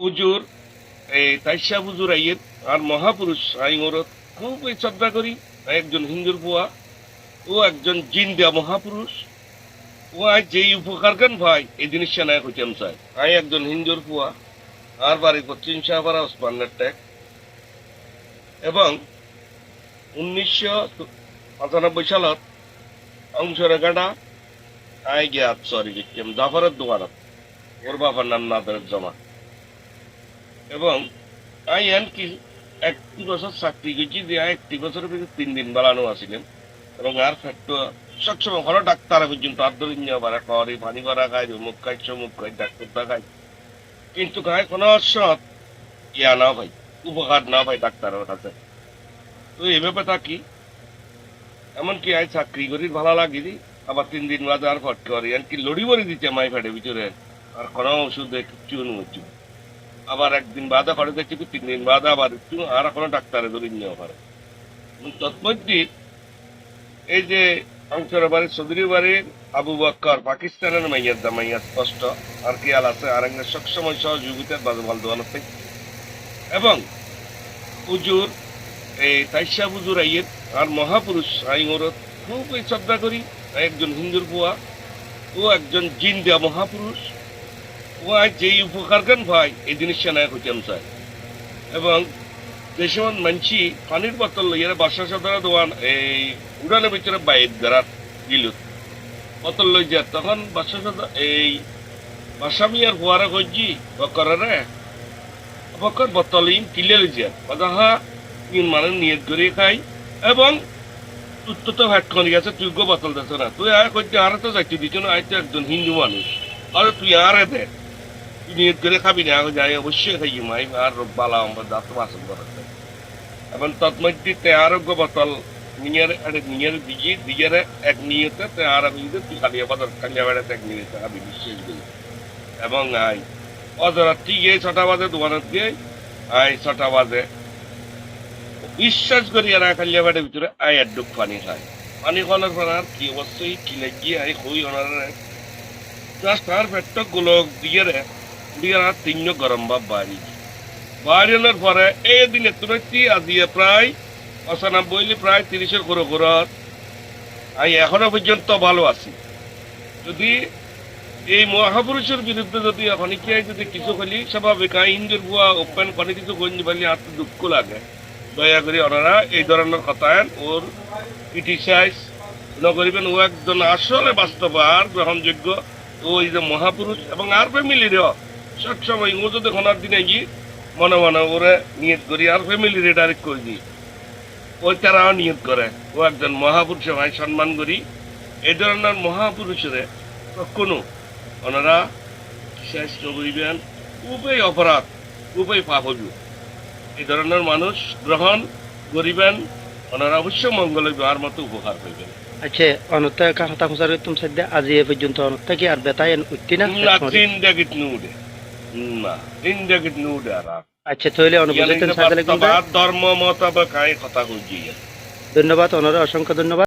হুজুর এই তাইশা হুজুর আইয়ের আর মহাপুরুষ আই খুব শ্রদ্ধা করি। একজন হিন্দুর বুয়া, ও একজন জিন দেয়া মহাপুরুষ। ও আজ যেই উপকার কেন ভাই, এই জিনিসটা না হইতাম চাই আই একজন হিন্দুর বুয়া, আর বাড়ি পশ্চিম শাহপাড়া ওসমানের ট্যাগ এবং উনিশশো পঁচানব্বই সালত অংশরে অংশরেখাটা আই গিয়া সরি গেছিলাম জাফরের দোকানত। ওর বাবার নাম নাদের জমা এবং আই এনকি একটি বছর চাকরি করছি দিয়ে একটি বছরের ভিতরে তিন দিন বেড়ানো আসিলেন এবং আর ফ্যাক্টর সবসময় হলো ডাক্তার পর্যন্ত আর ধরে নিয়ে বাড়া পানি খায় মুখ খাইছ মুখ খাই ডাক্তারটা খাই কিন্তু খায় কোনো সৎ ইয়া না ভাই উপকার না ভাই ডাক্তারের কাছে। তো এই ব্যাপারটা কি? এমনকি আই চাকরি করি, ভালো লাগি আবার তিন দিন বাদে আর ফট করে, এমনকি লড়ি বড়ি দিচ্ছে মাই ফেটে ভিতরে। আর কোনো ওষুধে কিচ্ছু অনুমতি আবার একদিন বাদে করে দেখছি কি তিন দিন বাদে আবার একটু আর কোনো ডাক্তারে ধরে নিয়ে পারে তৎমধ্যে এই যে অংশের বাড়ি চৌধুরী বাড়ির আবু বক্কর পাকিস্তানের মাইয়ার দা, মাইয়া স্পষ্ট, আর কি আল আছে, আর একটা সবসময় সহযোগিতার বাজু বল দোয়ানো এবং হুজুর, এই তাইশা হুজুর আইয়ের, আর মহাপুরুষ আই ওর খুব শ্রদ্ধা করি, একজন হিন্দুর বুয়া ও একজন জিন দেয়া মহাপুরুষ। ও যেই উপকার কেন ভাই, এই জিনিসটা না হইতাম চাই এবং যে সময় মানছি, পানির বোতল লইয়া বাসা সদরা দোয়ান, এই উড়ানের ভিতরে বাইর বেড়ার দিল বোতল লই যা তখন বাসা সদা এই বাসামি আর হুয়ারা কইজি বকরারে, বকর বোতল ইন কিলে লই যা কথা হা ইন মানে নিয়ত করে খাই, এবং তুই তো ভ্যাট করে গেছে তুই গো বোতল দেছ না। তুই আর কইতে আর তো যাইতে দিছ না আই তো একজন হিন্দু মানুষ। আর তুই আরে দে। তুই করে খাবি না যাই অবশ্যই খাই মাই আর বালা আমার দাঁত এবং তৎমধ্যে তে আরোগ্য বোতল নিয়ের আরে নিয়ের এক নিয়েতে তে আর আমি তুই বাজার কালিয়া বেড়াতে এক নিয়েতে আমি বিশ্বাস করি এবং আই অজরাত্রি গিয়ে ছটা বাজে দোকানত গিয়ে আই ছটা বাজে বিশ্বাস করি আর কালিয়া ভিতরে আই এক ডুব পানি খাই পানি খাওয়ানোর পর আর কি অবশ্যই কি লাগিয়ে আই হই ওনারে জাস্ট আর পেট্ট গোলক দিয়ে রে দিয়ে তিন গরম ভাব বাড়ি। পরে এই দিনে আজিয়ে প্রায় প্রায় করে এখনও পর্যন্ত ভালো আছি। যদি এই মহাপুরুষের বিরুদ্ধে যদি এখন যদি কিছু করলি স্বাভাবিক হিন্দুর বুয়া ওপেন করে কিছু গঞ্জি বলি আর তো দুঃখ লাগে। দয়া করে ওনারা এই ধরনের কথা ওর ক্রিটিসাইজ নকরিবেন ও একজন আসলে বাস্তব আর গ্রহণযোগ্য, ও এই যে মহাপুরুষ এবং আর ফ্যামিলিরও সবসময় ও যদি খনার দিনে গিয়ে মনে মনে ওরে নিয়ত করি আর ফ্যামিলি ডাইরেক্ট করে দিই। ওই তারাও নিয়ত করে। ও একজন মহাপুরুষ ভাই সম্মান করি। এই ধরনের মহাপুরুষের কখনো ওনারা শেষ করিবেন খুবই অপরাধ খুবই পাপ হইব এই ধরনের মানুষ গ্রহণ করিবেন ওনারা অবশ্য মঙ্গল হইব আর মতো উপকার হইবেন আচ্ছা অনত্তা কথা খুঁচার তুম সাদ্যা আজি এ পর্যন্ত অনত্তা কি আর বেতাই উঠতি না না আচ্ছা তাহলে ধর্ম কথা ধন্যবাদ অনরে অসংখ্য ধন্যবাদ।